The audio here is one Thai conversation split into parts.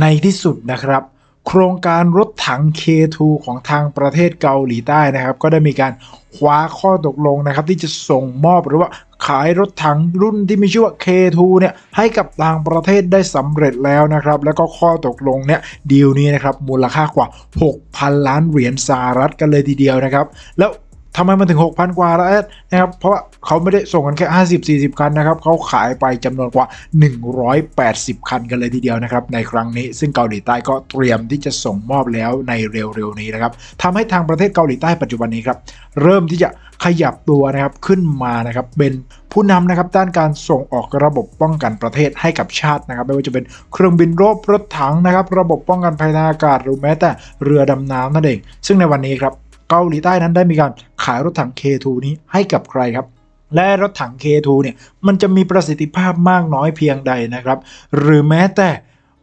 ในที่สุดนะครับ โครงการรถถัง K2 ของทางประเทศเกาหลีใต้นะครับ ก็ได้มีการคว้าข้อตกลงนะครับ ที่จะส่งมอบหรือว่าขายรถถังรุ่นที่มีชื่อว่า K2 เนี่ยให้กับต่างประเทศได้สำเร็จแล้วนะครับ แล้วก็ข้อตกลงเนี่ยดีลนี้นะครับมูลค่ากว่า 6,000 ล้านเหรียญสหรัฐกันเลยทีเดียวนะครับ แล้ว ทำไมมันถึง 6,000 กว่าแล้วนะครับ เพราะว่าเขาไม่ได้ส่งกันแค่ 50-40 คันนะครับเขาขายไปจำนวนกว่า 180 คันกันเลยทีเดียวนะครับ ในครั้งนี้ ซึ่งเกาหลีใต้ก็เตรียมที่จะส่งมอบแล้วในเร็วๆนี้นะครับทำให้ทางประเทศเกาหลีใต้ปัจจุบันนี้ครับ เริ่มที่จะขยับตัวนะครับขึ้นมานะครับเป็นผู้นำนะครับด้านการส่งออกระบบป้องกันประเทศให้กับชาตินะครับ ไม่ว่าจะเป็นเครื่องบินรบรถถังนะครับ ระบบป้องกันภัยทางอากาศหรือแม้แต่เรือดำน้ำนั่นเอง ซึ่งในวันนี้ครับเกาหลีใต้นั้นได้มีการ ขายรถถัง K2 นี้ให้กับใครครับ และรถถัง K2 เนี่ยมันจะมีประสิทธิภาพมากน้อยเพียงใดนะครับ หรือแม้แต่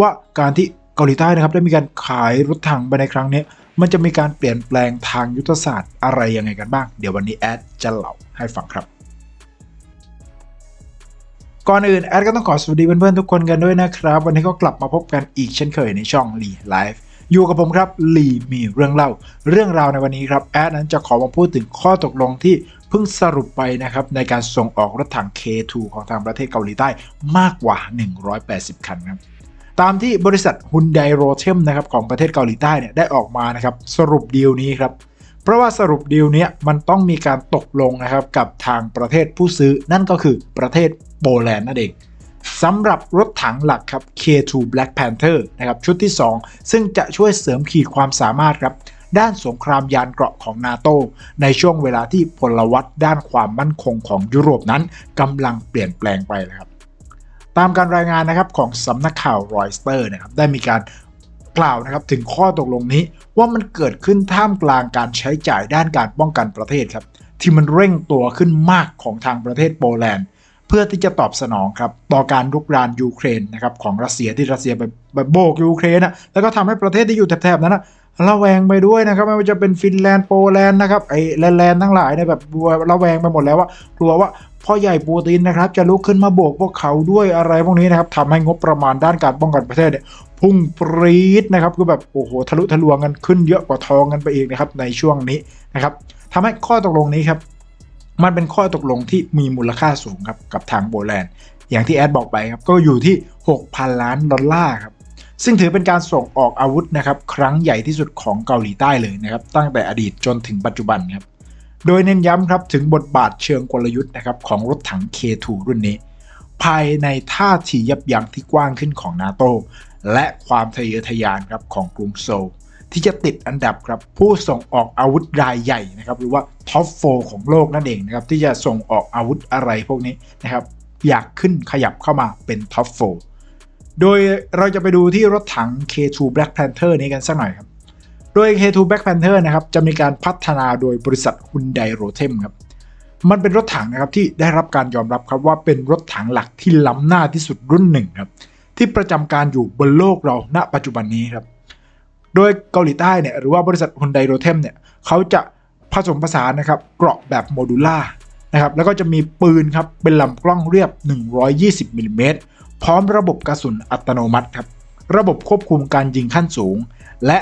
ว่าการที่เกาหลีใต้นะครับได้มีการขายรถถังไปในครั้งนี้มันจะมีการเปลี่ยนแปลงทางยุทธศาสตร์อะไรยังไงกันบ้าง เดี๋ยววันนี้แอดจะเล่าให้ฟังครับ ก่อนอื่นแอดก็ต้องขอสวัสดีเพื่อนๆทุกคนกันด้วยนะครับ วันนี้ก็กลับมาพบกันอีกเช่นเคยในช่องลีไลฟ์ อยู่กับผมครับลีมีเรื่องเล่า เรื่องราวในวันนี้ครับแอดนั้นจะขอมาพูดถึงข้อตกลงที่เพิ่งสรุปไปนะครับในการส่งออกรถถัง K2 ของทางประเทศเกาหลีใต้มากกว่า 180 คันครับตามที่บริษัทฮุนไดโรเทมนะครับของประเทศเกาหลีใต้เนี่ยได้ออกมานะครับสรุปดีลนี้ครับเพราะว่าสรุปดีลนี้มันต้องมีการตกลงนะครับกับทางประเทศผู้ซื้อนั่นก็คือประเทศโปแลนด์นั่นเอง สำหรับรถถังหลักครับ K2 Black Panther นะครับชุดที่ 2 ซึ่งจะช่วยเสริมขีดความสามารถครับด้านสงครามยานเกราะของนาโตในช่วงเวลาที่พลวัตด้านความมั่นคงของยุโรปนั้นกำลังเปลี่ยนแปลงไปนะครับ ตามการรายงานนะครับของสำนักข่าวรอยสเตอร์นะครับได้มีการกล่าวนะครับถึงข้อตกลงนี้ว่ามันเกิดขึ้นท่ามกลางการใช้จ่ายด้านการป้องกันประเทศครับที่มันเร่งตัวขึ้นมากของทางประเทศโปแลนด์ เพื่อที่จะตอบสนองครับต่อการรุกรานยูเครนนะครับของรัสเซียที่รัสเซียไปโบกยูเครนนะแล้วก็ทำให้ประเทศที่อยู่แถบๆนั้นนะระแวงไปด้วยนะครับไม่ว่าจะเป็นฟินแลนด์โปแลนด์นะครับไอ้แลนด์ทั้งหลายเนี่ยแบบระแวงไปหมดแล้วว่ากลัวว่าพ่อใหญ่ปูตินนะครับจะลุกขึ้นมาโบกพวกเขาด้วยอะไรพวกนี้นะครับทำให้งบประมาณด้านการป้องกันประเทศเนี่ยพุ่งปรี๊ดนะครับคือแบบโอ้โหทะลุทะลวงกันขึ้นเยอะกว่าทองกันไปอีกนะครับในช่วงนี้นะครับทำให้ข้อตกลงนี้ครับ มันเป็นข้อตกลงที่มีมูลค่าสูงครับกับทางโปแลนด์อย่างที่แอดบอกไปครับก็อยู่ที่ 6,000 ล้านดอลลาร์ครับซึ่งถือเป็นการส่งออกอาวุธนะครับครั้งใหญ่ที่สุดของเกาหลีใต้เลยนะครับตั้งแต่อดีตจนถึงปัจจุบันครับโดยเน้นย้ำครับถึงบทบาทเชิงกลยุทธ์นะครับของรถถัง K2 รุ่นนี้ ภายในท่าทียับยั้งที่กว้างขึ้นของนาโตและความทะเยอทะยานครับของกรุงโซล ที่จะติดอันดับครับผู้ส่งออกอาวุธรายใหญ่นะครับหรือว่าท็อปโฟของโลกนั่นเองนะครับที่จะส่งออกอาวุธอะไรพวกนี้นะครับอยากขึ้นขยับเข้ามาเป็นท็อปโฟโดยเราจะไปดูที่รถถัง K2 Black Panther นี้กันสักหน่อยครับ โดย K2 Black Panther นะครับจะมีการพัฒนาโดยบริษัท Hyundai Rotem ครับมันเป็นรถถังนะครับที่ได้รับการยอมรับครับว่าเป็นรถถังหลักที่ล้ำหน้าที่สุดรุ่นหนึ่งครับที่ประจำการอยู่บนโลกเราณปัจจุบันนี้ครับ โดยเกาหลีใต้เนี่ยหรือว่าบริษัทฮุนไดโรเทมเนี่ยเขาจะผสมผสานนะครับเกราะแบบโมดูล่านะครับแล้วก็จะมีปืนครับเป็นลำกล้องเรียบ 120มิลลิเมตรพร้อมระบบกระสุนอัตโนมัติครับระบบควบคุมการยิงขั้นสูง และ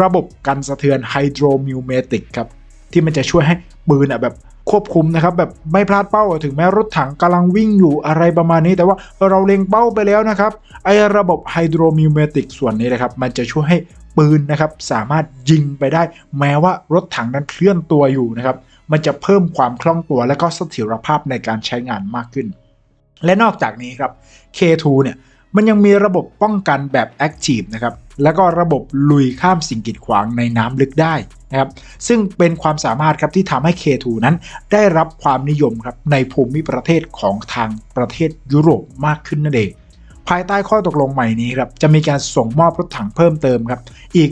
ระบบกันสะเทือนไฮโดรมิวเมติกครับที่มันจะช่วยให้ปืนอะแบบควบคุมนะครับแบบไม่พลาดเป้าถึงแม้รถถังกำลังวิ่งอยู่อะไรประมาณนี้ แต่ว่าเราเล็งเป้าไปแล้วนะครับไอ้ระบบไฮโดรมิวเมติกส่วนนี้นะครับมันจะช่วยให้ ปืนนะครับสามารถยิงไปได้ แม้ว่ารถถังนั้นเคลื่อนตัวอยู่นะครับ มันจะเพิ่มความคล่องตัวและก็เสถียรภาพในการใช้งานมากขึ้น และนอกจากนี้ครับ K2 เนี่ยมันยังมีระบบป้องกันแบบ Active นะครับแล้วก็ระบบลุยข้ามสิ่งกีดขวางในน้ำลึกได้นะครับซึ่งเป็นความสามารถครับที่ทำให้ K2 นั้นได้รับความนิยมครับในภูมิประเทศของทางประเทศยุโรปมากขึ้นนั่นเอง ภายใต้ข้อตกลงใหม่นี้ครับจะมีการส่งมอบรถถังเพิ่มเติมครับอีก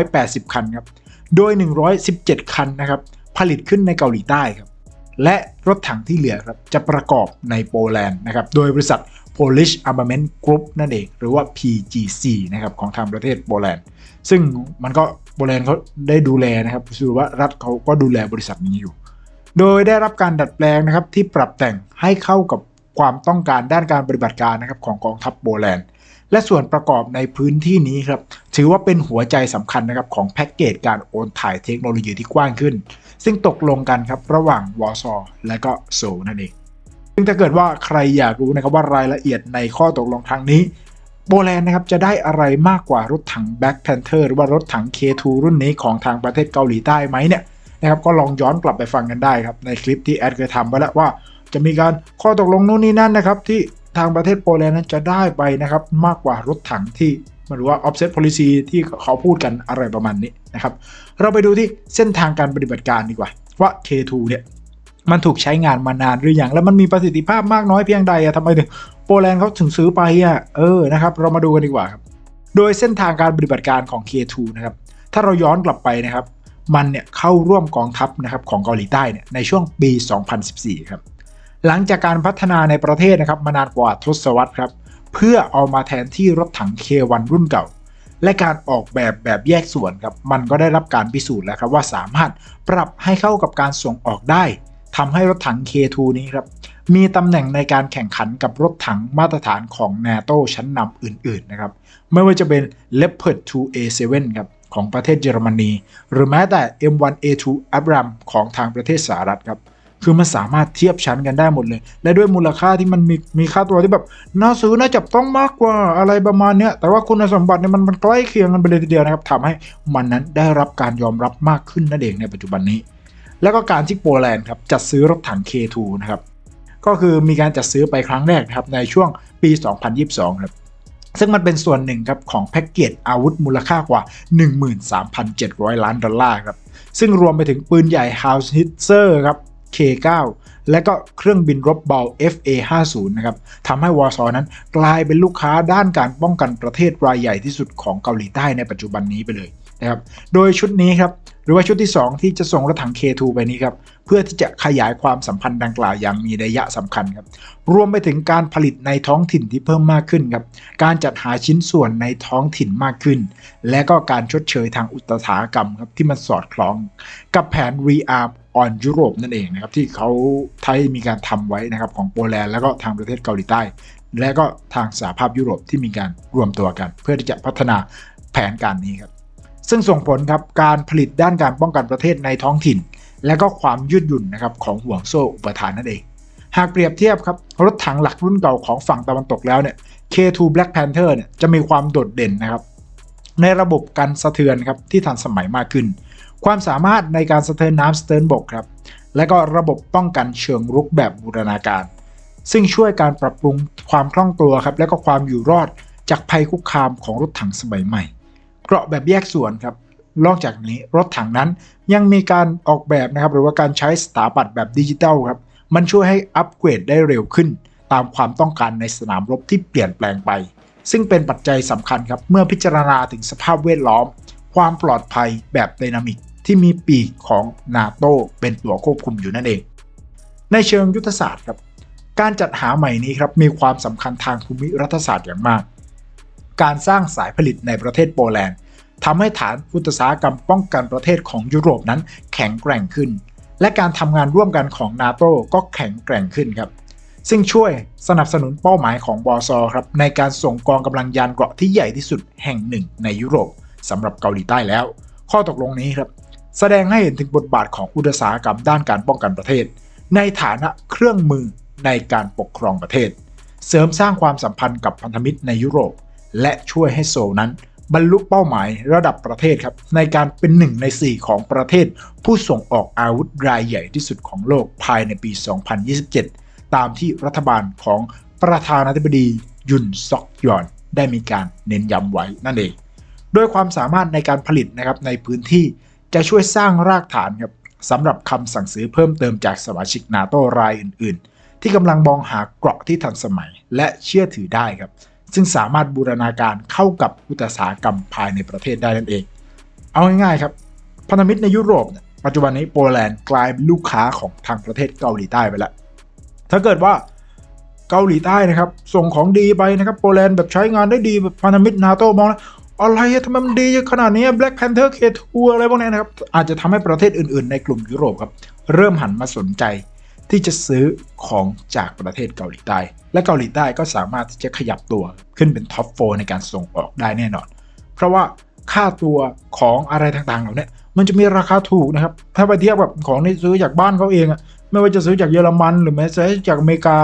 180 คันครับโดย 117 คันนะครับผลิตขึ้นในเกาหลีใต้ครับและรถถังที่เหลือครับจะประกอบในโปแลนด์นะครับโดยบริษัท Polish Armament Group นั่นเอง หรือว่า PGC นะครับของทางประเทศโปแลนด์ ซึ่งมันก็โปแลนด์เขาได้ดูแลนะครับคือว่ารัฐเขาก็ดูแลบริษัทนี้อยู่ โดยได้รับการดัดแปลงนะครับที่ปรับแต่งให้เข้ากับ ความต้องการด้านการปฏิบัติการนะครับของกองทัพโปแลนด์และส่วนประกอบในพื้นที่นี้ครับถือว่าเป็นหัวใจสำคัญนะครับของแพ็กเกจการโอนถ่ายเทคโนโลยีที่กว้างขึ้น ซึ่งตกลงกันครับระหว่างวอร์ซอและก็โซนั่นเองซึ่งถ้าเกิดว่าใครอยากรู้นะครับว่ารายละเอียดในข้อตกลงทางนี้โปแลนด์นะครับจะได้อะไรมากกว่ารถถัง Black Panther หรือว่ารถถัง K2 รุ่นนี้ของทางประเทศเกาหลีใต้ไหมเนี่ยนะครับก็ลองย้อนกลับไปฟังกันได้ครับในคลิปที่แอดเคยทำไว้แล้วว่า จะมีการข้อตกลงนู่นนี่นั่นนะครับ ที่ทางประเทศโปแลนด์นั้นจะได้ไปนะครับ มากกว่ารถถังที่หรือว่า offset policy ที่เขาพูดกันอะไรประมาณนี้นะครับ เราไปดูที่เส้นทางการปฏิบัติการดีกว่า ว่า K2 เนี่ยมันถูกใช้งานมานานหรือยังแล้วมันมีประสิทธิภาพมากน้อยเพียงใดอะทำไมถึงโปแลนด์เขาถึงซื้อไปอะเออนะครับ เรามาดูกันดีกว่าครับโดยเส้นทางการปฏิบัติการของ K2 นะครับ ถ้าเราย้อนกลับไปนะครับ มันเนี่ยเข้าร่วมกองทัพนะครับของเกาหลีใต้เนี่ยในช่วงปี 2014 ครับ หลังจากการพัฒนาในประเทศนะครับมานานกว่าทศวรรษครับเพื่อเอามาแทนที่รถถัง K1 รุ่นเก่า และการออกแบบแบบแยกส่วนครับมันก็ได้รับการพิสูจน์แล้วครับว่าสามารถปรับให้เข้ากับการส่งออกได้ทำให้รถถัง K2 นี้ครับมีตำแหน่งในการแข่งขันกับรถถังมาตรฐานของ NATO ชั้นนำอื่นๆนะครับไม่ว่าจะเป็น Leopard 2A7 ครับของประเทศเยอรมนี หรือแม้แต่ M1A2 Abram ของทางประเทศสหรัฐครับ คือมันสามารถเทียบชั้นกันได้หมดเลย และด้วยมูลค่าที่มันมีมีค่าตัวที่แบบน่าซื้อน่าจับต้องมากกว่าอะไรประมาณเนี้ยแต่ว่าคุณสมบัติเนี่ยมันมันใกล้เคียงกันไปเลยทีเดียวนะครับทำให้มันนั้นได้รับการยอมรับมากขึ้นนั่นเองในปัจจุบันนี้ แล้วก็การที่โปแลนด์ครับจัดซื้อรถถัง K2 นะครับก็คือมีการจัดซื้อไปครั้งแรกนะครับในช่วงปี 2022 ครับซึ่งมันเป็นส่วนหนึ่งครับของแพ็กเกจอาวุธมูลค่ากว่า 13,700 ล้านดอลลาร์ครับ ซึ่งรวมไปถึงปืนใหญ่ House Hitzer ครับ K9 และก็เครื่องบินรบเบา FA50 นะครับทำให้วอร์ซอนั้นกลายเป็นลูกค้าด้านการป้องกันประเทศรายใหญ่ที่สุดของเกาหลีใต้ในปัจจุบันนี้ไปเลยนะครับโดยชุดนี้ครับหรือว่าชุดที่ 2 ที่จะส่งรถถัง K2 ไปนี้ครับเพื่อที่จะขยายความสัมพันธ์ดังกล่าวอย่างมีนัยะสำคัญครับรวมไปถึงการผลิตในท้องถิ่นที่เพิ่มมากขึ้นครับการจัดหาชิ้นส่วนในท้องถิ่นมากขึ้น และก็การชดเชยทางอุตสาหกรรมครับที่มันสอดคล้อง กับแผน Rearm on Europe นั่นเองนะครับที่เขาไทยมีการทำไว้นะครับของโปแลนด์แล้วก็ทางประเทศเกาหลีใต้ และก็ทางสหภาพยุโรปที่มีการรวมตัวกัน เพื่อที่จะพัฒนาแผนการนี้ครับซึ่งส่งผลครับการผลิตด้านการป้องกันประเทศในท้องถิ่น และก็ความยืดหยุ่นนะครับของห่วงโซ่อุปทานนั่นเอง หากเปรียบเทียบครับรถถังหลักรุ่นเก่าของฝั่งตะวันตกแล้วเนี่ย K2 Black Panther เนี่ยจะมีความโดดเด่นนะครับในระบบการสะเทือนครับที่ทันสมัยมากขึ้น ความสามารถในการสะเทือนน้ำสเติร์นบกครับ และก็ระบบป้องกันเชิงรุกแบบบูรณาการ ซึ่งช่วยการปรับปรุงความคล่องตัวครับ และก็ความอยู่รอดจากภัยคุกคามของรถถังสมัยใหม่ เกราะแบบแยกส่วนครับ นอกจากนี้รถถังนั้นยังมีการออกแบบนะครับหรือว่าการใช้สถาปัตย์แบบดิจิทัลครับ มันช่วยให้อัปเกรดได้เร็วขึ้น ตามความต้องการในสนามรบที่เปลี่ยนแปลงไป ซึ่งเป็นปัจจัยสำคัญครับเมื่อพิจารณาถึงสภาพแวดล้อม ความปลอดภัยแบบไดนามิก ที่มีปีกของนาโตเป็นตัวควบคุมอยู่นั่นเอง ในเชิงยุทธศาสตร์ครับ การจัดหาใหม่นี้ครับมีความสำคัญทางภูมิรัฐศาสตร์อย่างมาก การสร้างสายผลิตในประเทศโปแลนด์ทำให้ฐานอุตสาหกรรมป้องกันประเทศของยุโรปนั้นแข็งแกร่งขึ้น และการทำงานร่วมกันของนาโตก็แข็งแกร่งขึ้นครับซึ่งช่วยสนับสนุนเป้าหมายของบอซอครับในการส่งกองกำลังยานเกราะที่ใหญ่ที่สุดแห่งหนึ่งในยุโรปสำหรับเกาหลีใต้แล้ว ข้อตกลงนี้ครับ แสดงให้เห็นถึงบทบาทของอุตสาหกรรมด้านการป้องกันประเทศ ในฐานะเครื่องมือในการปกครองประเทศ เสริมสร้างความสัมพันธ์กับพันธมิตรในยุโรป และช่วยให้โซลนั้น บรรลุเป้าหมายระดับประเทศครับในการเป็นหนึ่งใน 4 ของประเทศ ผู้ส่งออกอาวุธรายใหญ่ที่สุดของโลกภายในปี 2027 ตามที่รัฐบาลของประธานาธิบดียุนซอกยอนได้มีการเน้นย้ำไว้นั่นเองด้วยความสามารถในการผลิตนะครับในพื้นที่ จะช่วยสร้างรากฐานครับสำหรับคำสั่งซื้อเพิ่มเติมจากสมาชิกนาโตรายอื่น ๆ ที่กำลังมองหาเกราะที่ทันสมัยและเชื่อถือได้ครับ ซึ่งสามารถบูรณาการเข้ากับอุตสาหกรรมภายในประเทศได้นั่นเอง เอาง่ายๆครับพันธมิตรในยุโรป ปัจจุบันนี้โปแลนด์กลายเป็นลูกค้าของทางประเทศเกาหลีใต้ไปแล้วถ้าเกิดว่าเกาหลีใต้นะครับ ส่งของดีไปนะครับโปแลนด์แบบใช้งานได้ดีแบบพันธมิตรนาโตมองแล้ว อะไรทำไมมันดีขนาดนี้ Black Panther K2 อะไรพวกนี้นะครับ อาจจะทำให้ประเทศอื่นๆ ในกลุ่มยุโรปครับ เริ่มหันมาสนใจ ที่จะซื้อของจากประเทศเกาหลีใต้ และเกาหลีใต้ก็สามารถที่จะขยับตัวขึ้นเป็นท็อปโฟในการส่งออกได้แน่นอน เพราะว่าค่าตัวของอะไรต่างๆเหล่านี้มันจะมีราคาถูกนะครับ ถ้าไปเทียบกับของที่ซื้อจากบ้านเขาเองอะไม่ว่าจะซื้อจากเยอรมันหรือแม้จะซื้อจากอเมริกา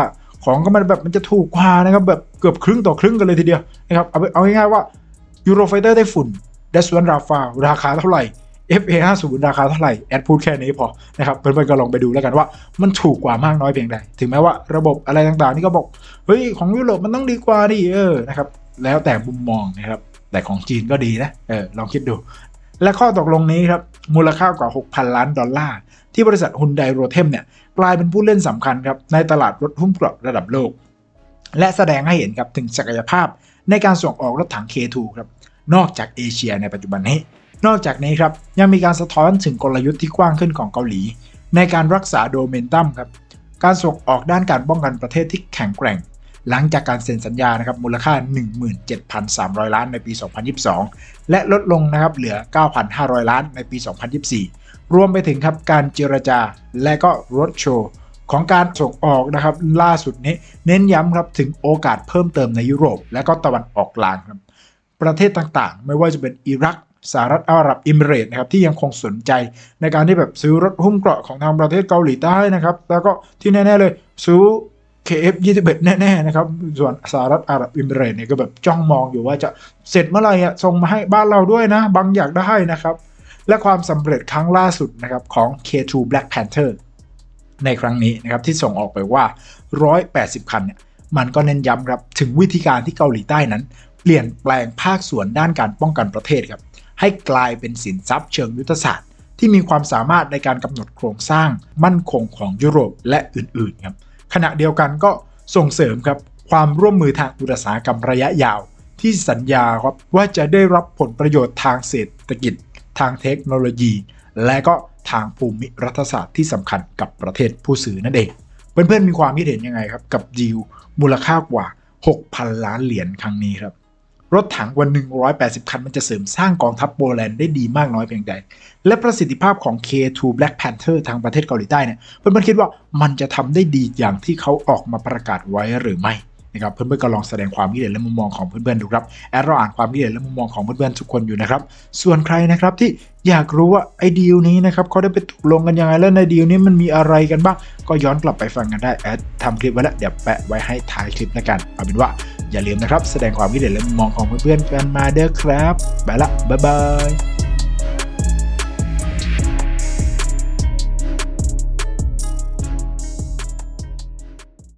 ของก็มันแบบมันจะถูกกว่านะครับแบบเกือบครึ่งต่อครึ่งกันเลยทีเดียวนะครับเอาเอาง่ายๆว่า ยูโรไฟเตอร์ได้ฝุ่นเดสวันราฟาราคาเท่าไหร่ FA50 ราคาเท่าไหร่ แอดพูดแค่นี้พอนะครับเพื่อนๆก็ลองไปดูแล้วกันว่า มันถูกกว่ามากน้อยเพียงใด ถึงแม้ว่าระบบอะไรต่างๆ นี่ก็บอก เฮ้ย ของยุโรปมันต้องดีกว่าดิเออนะครับแล้วแต่มุมมองนะครับ แต่ของจีนก็ดีนะเออลองคิดดู และข้อตกลงนี้ครับ มูลค่ากว่า 6,000 ล้านดอลลาร์ ที่บริษัทฮุนไดโรเทมเนี่ยกลายเป็นผู้เล่นสำคัญครับในตลาดรถหุ้มเกราะระดับโลก และแสดงให้เห็นครับถึงศักยภาพในการส่งออกรถถัง K2 ครับ นอกจากเอเชียในปัจจุบันนี้ นอกจากนี้ครับยังมีการสะท้อนถึงกลยุทธ์ที่กว้างขึ้นของเกาหลี ในการรักษาโดเมนตัมครับการส่งออกด้านการป้องกันประเทศที่แข็งแกร่ง หลังจากการเซ็นสัญญานะครับมูลค่า 17,300 ล้านในปี 2022 และลดลงนะครับเหลือ 9,500 ล้านในปี 2024 รวมไปถึงครับการเจรจาและก็รถโชว์ของการส่งออกนะครับล่าสุดนี้ เน้นย้ำครับถึงโอกาสเพิ่มเติมในยุโรป และก็ตะวันออกกลางครับ ประเทศต่างๆ ไม่ว่าจะเป็นอิรักสหรัฐอาหรับอิมิเรต์นะครับที่ยังคงสนใจในการที่แบบซื้อรถหุ้มเกราะของทางประเทศเกาหลีใต้นะครับ แล้วก็ที่แน่ๆเลยซื้อ KF21 แน่ๆนะครับส่วนสหรัฐอาหรับอิมิเรต์เนี่ยก็แบบจ้องมองอยู่ว่าจะเสร็จเมื่อไหร่อะส่งมาให้บ้านเราด้วยนะ บางอยากได้นะครับ และความสำเร็จครั้งล่าสุดนะครับของ K2 Black Panther ในครั้งนี้นะครับที่ส่งออกไปว่า 180 คันเนี่ยมันก็เน้นย้ำครับถึงวิธีการที่เกาหลีใต้นั้น เปลี่ยนแปลงภาคส่วนด้านการป้องกันประเทศครับให้กลายเป็นสินทรัพย์เชิงยุทธศาสตร์ ที่มีความสามารถในการกำหนดโครงสร้างมั่นคงของยุโรปและอื่นๆครับขณะเดียวกันก็ส่งเสริมครับความร่วมมือทางอุตสาหกรรมระยะยาว ที่สัญญาครับว่าจะได้รับผลประโยชน์ทางเศรษฐกิจ ทางเทคโนโลยี และก็ทางภูมิรัฐศาสตร์ที่สำคัญกับประเทศผู้ซื้อนั่นเองเพื่อนๆมีความคิดเห็นยังไงครับกับดีลมูลค่ากว่า 6,000 ล้านเหรียญครั้งนี้ครับ รถถังกว่า180 คันมันจะเสริมสร้างกองทัพโปแลนด์ได้ดีมากน้อยเพียงใด และประสิทธิภาพของ K2 Black Panther ทางประเทศเกาหลีใต้เนี่ยเพื่อนๆคิดว่ามันจะทำได้ดีอย่างที่เขาออกมาประกาศไว้หรือไม่นะครับเพื่อนๆก็ลองแสดงความคิดเห็นและมุมมองของเพื่อนๆดูครับแอดเราอ่านความคิดเห็นและมุมมองของเพื่อนๆทุกคนอยู่นะครับ ส่วนใครนะครับที่อยากรู้ว่าไอ้ดีลนี้นะครับเขาได้ไปตกลงกันยังไงและในดีลนี้มันมีอะไรกันบ้าง ก็ย้อนกลับไปฟังกันได้แอดทำคลิปไว้แล้วเดี๋ยวแปะไว้ให้ท้ายคลิปแล้วกันเอาเป็นว่า อย่าลืมนะครับ แสดงความคิดเห็นและมุมมองของเพื่อนๆกันมาเด้อครับ ไปละ บ๊ายบาย